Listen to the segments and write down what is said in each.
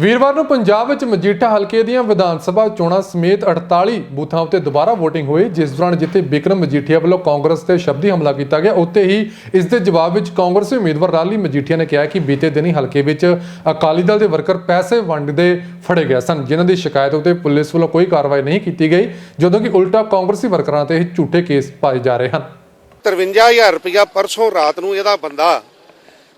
ਵੀਰਵਾਰ ਨੂੰ ਪੰਜਾਬ ਵਿੱਚ ਮਜੀਠਾ ਹਲਕੇ ਦੀਆਂ ਵਿਧਾਨ ਸਭਾ ਚੋਣਾਂ ਸਮੇਤ 48 ਬੂਥਾਂ ਉੱਤੇ ਦੁਬਾਰਾ VOTING ਹੋਈ, ਜਿਸ ਦੌਰਾਨ ਜਿੱਥੇ ਬਿਕਰਮ ਮਜੀਠੀਆ ਵੱਲੋਂ ਕਾਂਗਰਸ ਤੇ ਸ਼ਬਦੀ ਹਮਲਾ ਕੀਤਾ ਗਿਆ, ਉੱਥੇ ਹੀ ਇਸ ਦੇ ਜਵਾਬ ਵਿੱਚ ਕਾਂਗਰਸੀ ਉਮੀਦਵਾਰ ਰਾਲੀ ਮਜੀਠੀਆ ਨੇ ਕਿਹਾ ਕਿ ਬੀਤੇ ਦਿਨੀ ਹਲਕੇ ਵਿੱਚ ਅਕਾਲੀ ਦਲ ਦੇ ਵਰਕਰ ਪੈਸੇ ਵੰਡਦੇ ਫੜੇ ਗਏ ਸਨ, ਜਿਨ੍ਹਾਂ ਦੀ ਸ਼ਿਕਾਇਤ ਉੱਤੇ ਪੁਲਿਸ ਵੱਲੋਂ ਕੋਈ ਕਾਰਵਾਈ ਨਹੀਂ ਕੀਤੀ ਗਈ, ਜਦੋਂ ਕਿ ਉਲਟਾ ਕਾਂਗਰਸੀ ਵਰਕਰਾਂ ਤੇ ਝੂਠੇ ਕੇਸ ਪਾਏ ਜਾ ਰਹੇ ਹਨ। 53000 ਰੁਪਇਆ ਪਰਸੋਂ ਰਾਤ ਨੂੰ ਇਹਦਾ ਬੰਦਾ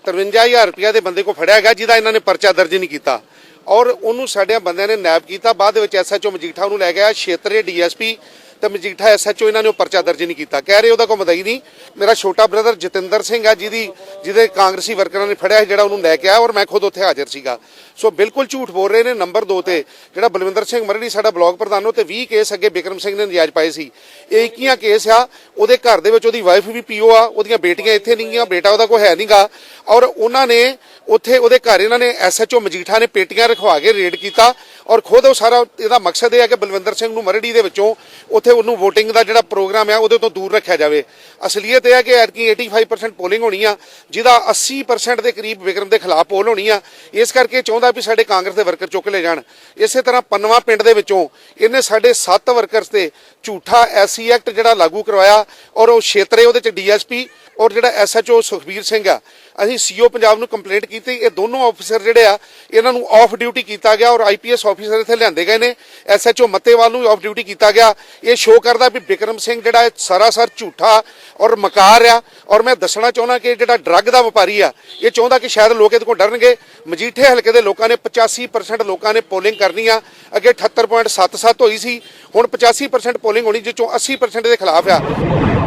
53000 ਰੁਪਇਆ ਦੇ ਬੰਦੇ ਕੋ ਫੜਿਆ ਗਿਆ ਜਿਹਦਾ ਇਹਨਾਂ ਨੇ ਪਰਚਾ ਦਰਜ ਨਹੀਂ ਕੀਤਾ। ਔਰ ਉਹਨੂੰ ਸਾਡੇ ਬੰਦਿਆਂ ਨੇ ਨੈਬ ਕੀਤਾ। ਬਾਅਦ ਦੇ ਵਿੱਚ ਐਸਐਚਓ ਮਜੀਠਾ ਉਹਨੂੰ ਲੈ ਗਿਆ। ਛੇਤਰੇ ਡੀਐਸਪੀ ਤੇ ਮਜੀਠਾ ਐਸਐਚਓ ਇਹਨਾਂ ਨੇ ਉਹ ਪਰਚਾ ਦਰਜ ਨਹੀਂ ਕੀਤਾ। ਕਹਿ ਰਹੇ ਉਹਦਾ ਕੋਈ ਮਦਈ ਨਹੀਂ। ਮੇਰਾ ਛੋਟਾ ਬ੍ਰਦਰ ਜਤਿੰਦਰ ਸਿੰਘ ਆ, ਜਿਹਦੀ ਜਿਹਦੇ ਕਾਂਗਰਸੀ ਵਰਕਰਾਂ ਨੇ ਫੜਿਆ ਜਿਹੜਾ ਉਹਨੂੰ ਲੈ ਕੇ ਆਇਆ ਔਰ ਮੈਂ ਖੁਦ ਉੱਥੇ ਹਾਜ਼ਰ ਸੀਗਾ। ਸੋ ਬਿਲਕੁਲ ਝੂਠ ਬੋਲ ਰਹੇ ਨੇ ਨੰਬਰ 2 ਤੇ, ਜਿਹੜਾ ਬਲਵਿੰਦਰ ਸਿੰਘ ਮਰੜੀ, ਸਾਡਾ ਬਲਾਕ ਪ੍ਰਧਾਨ, ਉਹ ਤੇ 20 ਕੇਸ ਅੱਗੇ ਬਿਕਰਮ ਸਿੰਘ ਨੇ ਨਜਾਇਜ਼ ਪਾਏ ਸੀ। ਇਹ 21 ਕੇਸ ਆ, ਉਹਦੇ ਘਰ ਦੇ ਵਿੱਚ ਉਹਦੀ ਵਾਈਫ ਵੀ ਪੀਓ ਆ, ਉਹਦੀਆਂ ਬੇਟੀਆਂ ਇੱਥੇ ਨਹੀਂ ਗੀਆਂ ਬੇਟਾ ਉਹਦਾ ਕੋਈ ਹੈ ਨਹੀਂਗਾ ਔਰ ਉਹਨਾਂ ਨੇ ਉੱਥੇ ਉਹਦੇ ਘਰ ਇਹਨਾਂ ਨੇ ਐਸਐਚਓ ਮਜੀਠਾ ਨੇ ਪੇਟੀਆਂ ਰਖਵਾ ਕੇ ਰੇਡ ਕੀਤਾ। ਔਰ ਖੁਦ ਉਹ ਸਾਰਾ ਇਹਦਾ ਮਕਸਦ ਇਹ ਹੈ ਕਿ ਬਲਵਿੰਦਰ ਸਿੰਘ ਨੂੰ ਮਰੜੀ ਦੇ ਵਿੱਚੋਂ ਉੱਥੇ ਉਹਨੂੰ ਵੋਟਿੰਗ ਦਾ ਜਿਹੜਾ ਪ੍ਰੋਗਰਾਮ ਆ, ਉਹਦੇ ਤੋਂ ਦੂਰ ਰੱਖਿਆ ਜਾਵੇ। ਅਸਲੀਅਤ ਇਹ ਹੈ ਕਿ ਐਤਕੀ 85% ਪੋਲਿੰਗ ਹੋਣੀ ਆ, ਜਿਹਦਾ 80% ਦੇ ਕਰੀਬ ਵਿਕਰਮ ਦੇ ਖਿਲਾਫ ਪੋਲ ਹੋਣੀ ਆ। ਇਸ ਕਰਕੇ ਚਾਹੁੰਦਾ ਵੀ ਸਾਡੇ ਕਾਂਗਰਸ ਦੇ ਵਰਕਰ ਚੁੱਕ ਲੈ ਜਾਣ। ਇਸੇ ਤਰ੍ਹਾਂ ਪੰਨਵਾ ਪਿੰਡ ਦੇ ਵਿੱਚੋਂ ਇਹਨੇ ਸਾਡੇ 7 ਵਰਕਰਸ ਤੇ ਝੂਠਾ ਐਸਸੀ ਐਕਟ ਜਿਹੜਾ ਲਾਗੂ ਕਰਵਾਇਆ ਔਰ ਉਹ ਛੇਤਰੇ ਉਹਦੇ ਚ ਡੀਐਸਪੀ ਔਰ ਜਿਹੜਾ ਐਸਐਚਓ ਸੁਖਬੀਰ ਸਿੰਘ ਆ। ਅਸੀਂ ਸੀਓ ਪੰਜਾਬ ਨੂੰ ਕੰਪਲੇਂਟ ਕੀਤੀ, ਇਹ ਦੋਨੋਂ ਆਫੀਸਰ ਜਿਹੜੇ ਆ, ਇਹਨਾਂ ਨੂੰ ਆਫ ਡਿਊਟੀ ਕੀਤਾ ਗਿਆ ਔਰ ਆਈਪੀਐਸ ਆਫੀਸਰ ਇੱਥੇ ਲਿਆਂਦੇ ਗਏ ਨੇ। ਐਸਐਚਓ ਮੱਤੇਵਾਲ ਨੂੰ ਆਫ ਡਿਊਟੀ ਕੀਤਾ ਗਿਆ। ਇਹ ਸ਼ੋਅ ਕਰਦਾ ਵੀ ਬਿਕਰਮ ਸਿੰਘ ਜਿਹੜਾ ਸਰਾਸਰ ਝੂਠਾ ਔਰ ਮਕਾਰ ਆ। ਔਰ ਮੈਂ ਦੱਸਣਾ ਚਾਹੁੰਦਾ ਕਿ ਜਿਹੜਾ ਡਰੱਗ ਦਾ ਵਪਾਰੀ ਆ, ਇਹ ਚਾਹੁੰਦਾ ਕਿ ਸ਼ਾਇਦ ਲੋਕ ਇਹਦੇ ਕੋਲ ਡਰਨਗੇ। ਮਜੀਠੇ ਹਲਕੇ ਦੇ ਲੋਕਾਂ ਨੇ 85% ਲੋਕਾਂ ਨੇ ਪੋਲਿੰਗ ਕਰਨੀ ਆ। ਅੱਗੇ 78.77 ਹੋਈ ਸੀ। ਹੁਣ 85% ਪੋਲਿੰਗ ਹੋਣੀ, ਜਿਸ ਚੋਂ 80% ਦੇ ਖਿਲਾਫ ਆ।